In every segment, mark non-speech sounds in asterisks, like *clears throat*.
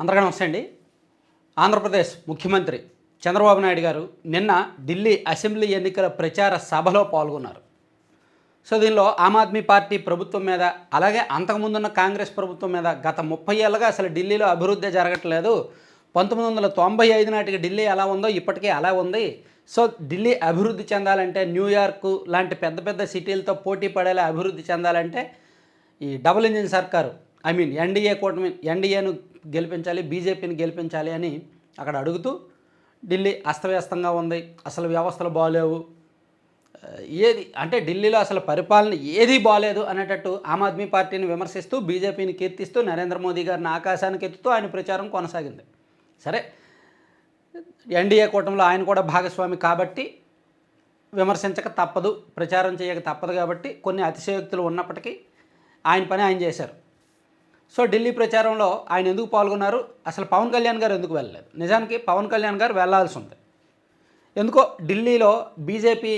అందరికీ నమస్తే అండి. ఆంధ్రప్రదేశ్ ముఖ్యమంత్రి చంద్రబాబు నాయుడు గారు నిన్న ఢిల్లీ అసెంబ్లీ ఎన్నికల ప్రచార సభలో పాల్గొన్నారు. సో దీనిలో ఆమ్ ఆద్మీ పార్టీ ప్రభుత్వం మీద అలాగే అంతకుముందున్న కాంగ్రెస్ ప్రభుత్వం మీద గత ముప్పై ఏళ్ళగా అసలు ఢిల్లీలో అభివృద్ధి జరగట్లేదు. పంతొమ్మిది వందల తొంభై ఐదు నాటికి ఢిల్లీ ఎలా ఉందో ఇప్పటికీ అలా ఉంది. సో ఢిల్లీ అభివృద్ధి చెందాలంటే న్యూయార్క్ లాంటి పెద్ద పెద్ద సిటీలతో పోటీ పడేలా అభివృద్ధి చెందాలంటే ఈ డబుల్ ఇంజిన్ సర్కారు ఐ మీన్ ఎన్డీఏ కూటమి ఎన్డీఏను గెలిపించాలి బీజేపీని గెలిపించాలి అని అక్కడ అడుగుతూ ఢిల్లీ అస్తవ్యస్తంగా ఉంది. అసలు వ్యవస్థలు బాగలేవు ఏది అంటే ఢిల్లీలో అసలు పరిపాలన ఏది బాగాలేదు అనేటట్టు ఆమ్ ఆద్మీ పార్టీని విమర్శిస్తూ బీజేపీని కీర్తిస్తూ నరేంద్ర మోదీ గారిని ఆకాశానికి ఎత్తుతూ ఆయన ప్రచారం కొనసాగింది. సరే ఎన్డీఏ కూటమిలో ఆయన కూడా భాగస్వామి కాబట్టి విమర్శించక తప్పదు ప్రచారం చేయక తప్పదు కాబట్టి కొన్ని అతిశయోక్తులు ఉన్నప్పటికీ ఆయన పని ఆయన చేశారు. సో ఢిల్లీ ప్రచారంలో ఆయన ఎందుకు పాల్గొన్నారు? అసలు పవన్ కళ్యాణ్ గారు ఎందుకు వెళ్ళలేదు? నిజానికి పవన్ కళ్యాణ్ గారు వెళ్ళాల్సి ఉంది. ఎందుకో ఢిల్లీలో బీజేపీ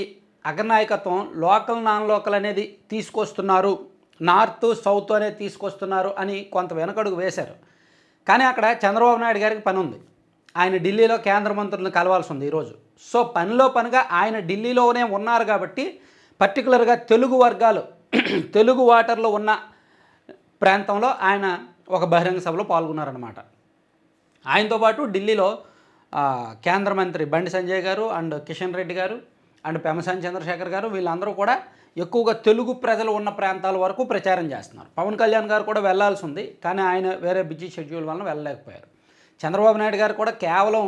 అగ్రనాయకత్వం లోకల్ నాన్ లోకల్ అనేది తీసుకొస్తున్నారు. నార్త్ సౌత్ అనేది తీసుకొస్తున్నారు అని కొంత వెనకడుగు వేశారు. కానీ అక్కడ చంద్రబాబు నాయుడు గారికి పని ఉంది. ఆయన ఢిల్లీలో కేంద్ర మంత్రులను కలవాల్సి ఉంది ఈరోజు. సో పనిలో పనిగా ఆయన ఢిల్లీలోనే ఉన్నారు కాబట్టి పర్టికులర్గా తెలుగు వర్గాలు *clears throat* తెలుగు వాటర్లో ఉన్న ప్రాంతంలో ఆయన ఒక బహిరంగ సభలో పాల్గొన్నారనమాట ఆయనతో పాటు ఢిల్లీలో కేంద్ర మంత్రి బండి సంజయ్ గారు అండ్ కిషన్ రెడ్డి గారు అండ్ పెమసాని చంద్రశేఖర్ గారు వీళ్ళందరూ కూడా ఎక్కువగా తెలుగు ప్రజలు ఉన్న ప్రాంతాల వరకు ప్రచారం చేస్తున్నారు. పవన్ కళ్యాణ్ గారు కూడా వెళ్ళాల్సి ఉంది కానీ ఆయన వేరే బిజీ షెడ్యూల్ వలన వెళ్ళలేకపోయారు. చంద్రబాబు నాయుడు గారు కూడా కేవలం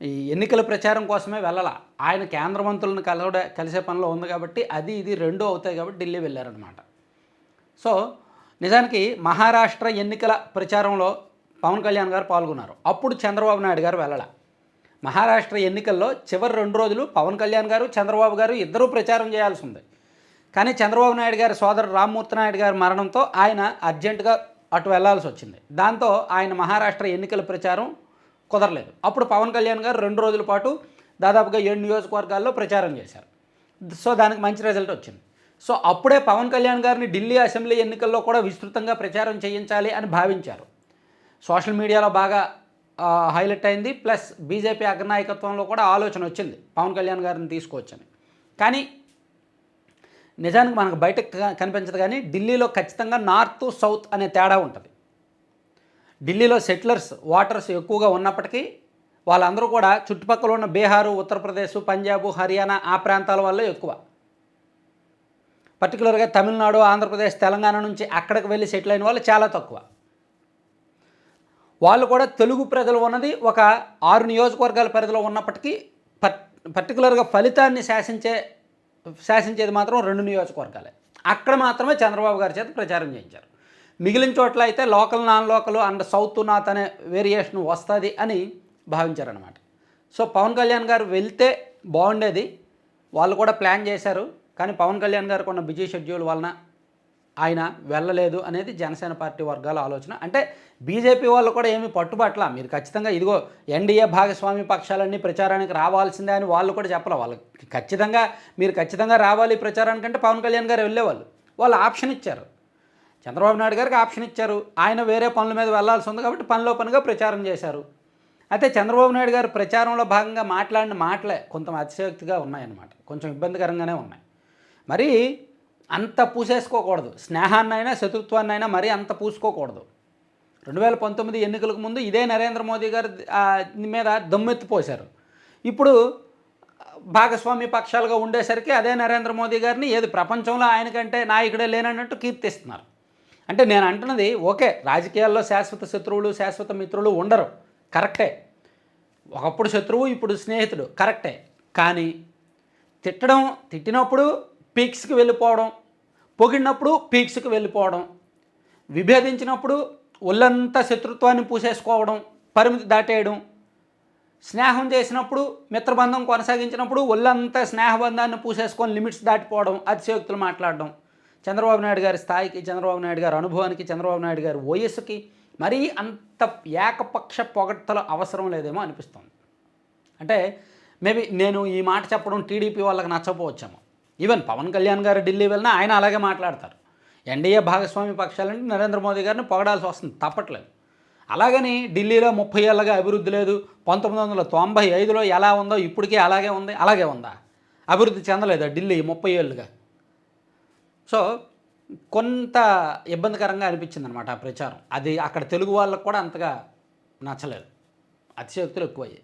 ఈ ఎన్నికల ప్రచారం కోసమే వెళ్ళాల. ఆయన కేంద్ర మంత్రులను కలవడ కలిసే పనిలో ఉంది కాబట్టి అది ఇది రెండు అవుతాయి కాబట్టి ఢిల్లీ వెళ్ళారనమాట సో నిజానికి మహారాష్ట్ర ఎన్నికల ప్రచారంలో పవన్ కళ్యాణ్ గారు పాల్గొన్నారు. అప్పుడు చంద్రబాబు నాయుడు గారు వెళ్ళాల. మహారాష్ట్ర ఎన్నికల్లో చివరి రెండు రోజులు పవన్ కళ్యాణ్ గారు చంద్రబాబు గారు ఇద్దరూ ప్రచారం చేయాల్సి ఉంది. కానీ చంద్రబాబు నాయుడు గారి సోదరు రామ్మూర్తి నాయుడు గారి మరణంతో ఆయన అర్జెంటుగా అటు వెళ్ళాల్సి వచ్చింది. దాంతో ఆయన మహారాష్ట్ర ఎన్నికల ప్రచారం కుదరలేదు. అప్పుడు పవన్ కళ్యాణ్ గారు రెండు రోజుల పాటు దాదాపుగా ఏడు నియోజకవర్గాల్లో ప్రచారం చేశారు. సో దానికి మంచి రిజల్ట్ వచ్చింది. సో అప్పుడే పవన్ కళ్యాణ్ గారిని ఢిల్లీ అసెంబ్లీ ఎన్నికల్లో కూడా విస్తృతంగా ప్రచారం చేయించాలి అని భావించారు. సోషల్ మీడియాలో బాగా హైలైట్ అయింది. ప్లస్ బీజేపీ అగ్రనాయకత్వంలో కూడా ఆలోచన వచ్చింది పవన్ కళ్యాణ్ గారిని తీసుకోవచ్చని. కానీ నిజానికి మనకు బయటకు కనిపించదు కానీ ఢిల్లీలో ఖచ్చితంగా నార్త్ సౌత్ అనే తేడా ఉంటుంది. ఢిల్లీలో సెటిలర్స్ వాటర్స్ ఎక్కువగా ఉన్నప్పటికీ వాళ్ళందరూ కూడా చుట్టుపక్కల ఉన్న బీహారు ఉత్తరప్రదేశ్ పంజాబ్ హర్యానా ఆ ప్రాంతాల వల్ల ఎక్కువ. పర్టికులర్గా తమిళనాడు ఆంధ్రప్రదేశ్ తెలంగాణ నుంచి అక్కడికి వెళ్ళి సెటిల్ అయిన వాళ్ళు చాలా తక్కువ. వాళ్ళు కూడా తెలుగు ప్రజలు ఉన్నది ఒక ఆరు నియోజకవర్గాల పరిధిలో ఉన్నప్పటికీ పర్ పర్టికులర్గా ఫలితాన్ని శాసించే శాసించేది మాత్రం రెండు నియోజకవర్గాలే. అక్కడ మాత్రమే చంద్రబాబు గారి చేత ప్రచారం చేయించారు. మిగిలిన చోట్ల అయితే local non local and south north అనే వేరియేషన్ వస్తుంది అని భావించారనమాట సో పవన్ కళ్యాణ్ గారు వెళ్తే బాగుండేది. వాళ్ళు కూడా ప్లాన్ చేశారు. కానీ పవన్ కళ్యాణ్ గారికి ఉన్న బిజీ షెడ్యూల్ వలన ఆయన వెళ్ళలేదు అనేది జనసేన పార్టీ వర్గాల ఆలోచన. అంటే బీజేపీ వాళ్ళు కూడా ఏమీ పట్టుబట్ల మీరు ఖచ్చితంగా ఇదిగో ఎన్డీఏ భాగస్వామి పక్షాలన్నీ ప్రచారానికి రావాల్సిందే అని వాళ్ళు కూడా చెప్పలే. వాళ్ళకి ఖచ్చితంగా మీరు ఖచ్చితంగా రావాలి ప్రచారానికి అంటే పవన్ కళ్యాణ్ గారు వెళ్ళేవాళ్ళు. వాళ్ళు ఆప్షన్ ఇచ్చారు. చంద్రబాబు నాయుడు గారికి ఆప్షన్ ఇచ్చారు. ఆయన వేరే పనుల మీద వెళ్ళాల్సి ఉంది కాబట్టి పనిలో పనిగా ప్రచారం చేశారు. అయితే చంద్రబాబు నాయుడు గారు ప్రచారంలో భాగంగా మాట్లాడిన మాటలే కొంత అతిశయోక్తిగా ఉన్నాయన్నమాట. కొంచెం ఇబ్బందికరంగానే ఉన్నాయి. మరి అంత పూసేసుకోకూడదు. స్నేహాన్నైనా శత్రుత్వాన్నైనా మరీ అంత పూసుకోకూడదు. రెండు వేల పంతొమ్మిది ఎన్నికలకు ముందు ఇదే నరేంద్ర మోదీ గారు మీద దమ్మెత్తిపోశారు ఇప్పుడు భాగస్వామి పక్షాలుగా ఉండేసరికి అదే నరేంద్ర మోదీ గారిని ఏది ప్రపంచంలో ఆయనకంటే నాయకుడే లేనన్నట్టు కీర్తిస్తున్నారు. అంటే నేను అంటున్నది ఓకే రాజకీయాల్లో శాశ్వత శత్రువులు శాశ్వత మిత్రులు ఉండరు. కరెక్టే. ఒకప్పుడు శత్రువు ఇప్పుడు స్నేహితుడు. కరెక్టే. కానీ తిట్టడం తిట్టినప్పుడు పీక్స్కి వెళ్ళిపోవడం పొగిడినప్పుడు పీక్స్కి వెళ్ళిపోవడం విభేదించినప్పుడు ఒళ్ళంతా శత్రుత్వాన్ని పూసేసుకోవడం పరిమితి దాటేయడం స్నేహం చేసినప్పుడు మిత్రబంధం కొనసాగించినప్పుడు ఒళ్ళంతా స్నేహబంధాన్ని పూసేసుకొని లిమిట్స్ దాటిపోవడం అతిశయోక్తులు మాట్లాడడం. చంద్రబాబు నాయుడు గారి స్థాయికి చంద్రబాబు నాయుడు గారి అనుభవానికి చంద్రబాబు నాయుడు గారి వయస్సుకి మరీ అంత ఏకపక్ష పొగడ్తలు అవసరం లేదేమో అనిపిస్తుంది. అంటే మేబీ నేను ఈ మాట చెప్పడం టీడీపీ వాళ్ళకి నచ్చపోవచ్చేమో ఈవెన్ పవన్ కళ్యాణ్ గారు ఢిల్లీ వెళ్ళినా ఆయన అలాగే మాట్లాడతారు. ఎన్డీఏ భాగస్వామి పక్షాలంటే నరేంద్ర మోదీ గారిని పొగడాల్సి వస్తుంది. తప్పట్లేదు. అలాగని ఢిల్లీలో ముప్పై ఏళ్ళగా అభివృద్ధి లేదు. పంతొమ్మిది వందల తొంభై ఐదులో ఎలా ఉందో ఇప్పటికీ అలాగే ఉంది. అలాగే ఉందా? అభివృద్ధి చెందలేదా ఢిల్లీ ముప్పై ఏళ్ళుగా? సో కొంత ఇబ్బందికరంగా అనిపించింది అనమాట ఆ ప్రచారం. అది అక్కడ తెలుగు వాళ్ళకు కూడా అంతగా నచ్చలేదు. అతిశయోక్తులు ఎక్కువయ్యాయి.